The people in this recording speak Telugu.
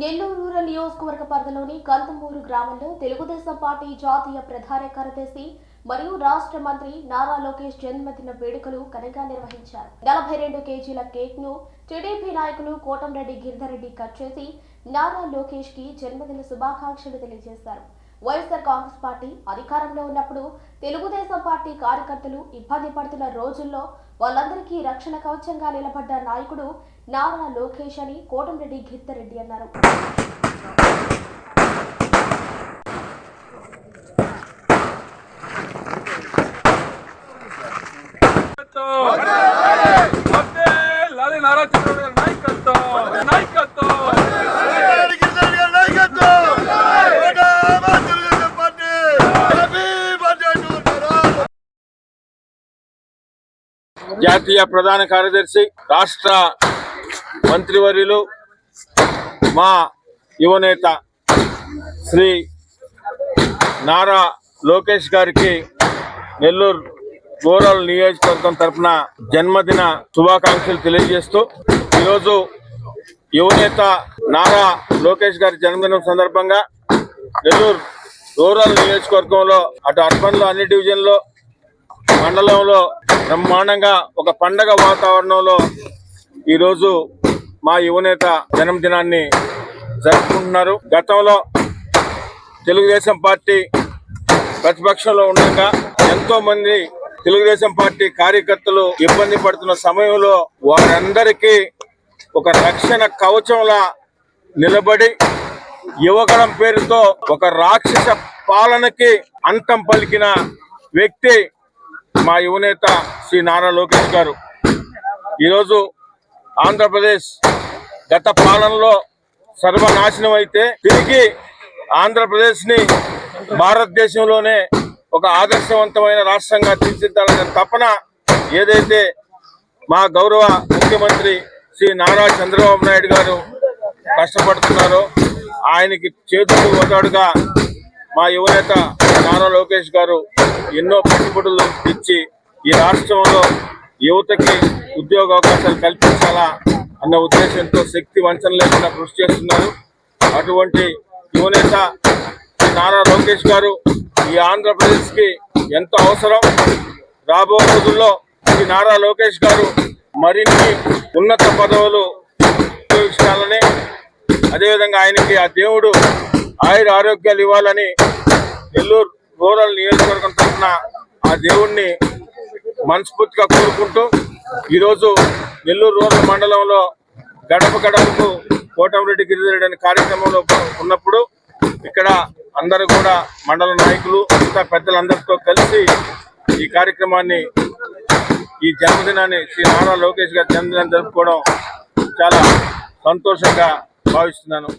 నెల్లూరు రూరల్ నియోజకవర్గ పరిధిలోని కందమూరు గ్రామంలో తెలుగుదేశం పార్టీ జాతీయ ప్రధాన కార్యదర్శి మరియు రాష్ట్ర మంత్రి నారా లోకేష్ జన్మదిన వేడుకలు ఘనంగా నిర్వహించారు. నలభై రెండు కేజీల కేక్ను టీడీపీ నాయకులు కోటంరెడ్డి గిరిధరెడ్డి కట్ చేసి నారా లోకేష్కి జన్మదిన శుభాకాంక్షలు తెలియజేశారు. వైఎస్ఆర్ కాంగ్రెస్ పార్టీ అధికారంలో ఉన్నప్పుడు తెలుగుదేశం పార్టీ కార్యకర్తలు ఇబ్బంది పడుతున్న రోజుల్లో వాళ్ళందరికీ రక్షణ కవచంగా నిలబడ్డ నాయకుడు నారా లోకేష్ అని కోటంరెడ్డి గిరిధరెడ్డి అన్నారు. జాతీయ ప్రధాన కార్యదర్శి రాష్ట్ర మంత్రివర్యులు మా యువనేత శ్రీ నారా లోకేష్ గారికి నెల్లూరు రూరల్ నియోజకవర్గం తరఫున జన్మదిన శుభాకాంక్షలు తెలియజేస్తూ ఈరోజు యువనేత నారా లోకేష్ గారి జన్మదినం సందర్భంగా నెల్లూరు రూరల్ నియోజకవర్గంలో అటు అర్బన్లో అన్ని డివిజన్లో మండలంలో బ్రహ్మాండంగా ఒక పండగ వాతావరణంలో ఈరోజు మా యువనేత జన్మదినాన్ని జరుపుకుంటున్నారు. గతంలో తెలుగుదేశం పార్టీ ప్రతిపక్షంలో ఉండగా ఎంతో మంది తెలుగుదేశం పార్టీ కార్యకర్తలు ఇబ్బంది పడుతున్న సమయంలో వారందరికీ ఒక రక్షణ కవచంలా నిలబడి యువకరం పేరుతో ఒక రాక్షస పాలనకి అంతం పలికిన వ్యక్తి మా యువనేత శ్రీ నారా లోకేష్ గారు. ఈరోజు ఆంధ్రప్రదేశ్ గత పాలనలో సర్వనాశనం అయితే తిరిగి ఆంధ్రప్రదేశ్ని భారతదేశంలోనే ఒక ఆదర్శవంతమైన రాష్ట్రంగా తీర్చిదిద్దాలనే తపన ఏదైతే మా గౌరవ ముఖ్యమంత్రి శ్రీ నారా చంద్రబాబు నాయుడు గారు కష్టపడుతున్నారో ఆయనకి చేతులు ఓదాడుగా మా యువనేత నారా లోకేష్ గారు ఎన్నో పెట్టుబడులు ఇచ్చి ఈ రాష్ట్రంలో యువతకి ఉద్యోగ అవకాశాలు కల్పించాలా అన్న ఉద్దేశంతో శక్తి వంచన లేకుండా కృషి చేస్తున్నారు. అటువంటి యువనేత నారా లోకేష్ గారు ఈ ఆంధ్రప్రదేశ్కి ఎంతో అవసరం. రాబో రోజుల్లో శ్రీ నారా లోకేష్ గారు మరిన్ని ఉన్నత పదవులు ఉపయోగించాలని అదేవిధంగా ఆయనకి ఆ దేవుడు ఆయుర ఆరోగ్యాలు ఇవ్వాలని నెల్లూరు రూరల్ నియోజకవర్గం తరఫున ఆ దేవుణ్ణి మనస్ఫూర్తిగా కోరుకుంటూ ఈరోజు నెల్లూరు రూరల్ మండలంలో గడప గడపకు కోటమిరెడ్డి గిరిజరెడ్డి అనే కార్యక్రమంలో ఉన్నప్పుడు ఇక్కడ అందరూ కూడా మండల నాయకులు మిగతా పెద్దలందరితో కలిసి ఈ కార్యక్రమాన్ని ఈ జన్మదినాన్ని శ్రీ నారా లోకేష్ గారి జన్మదినాన్ని జరుపుకోవడం చాలా సంతోషంగా భావిస్తున్నాను.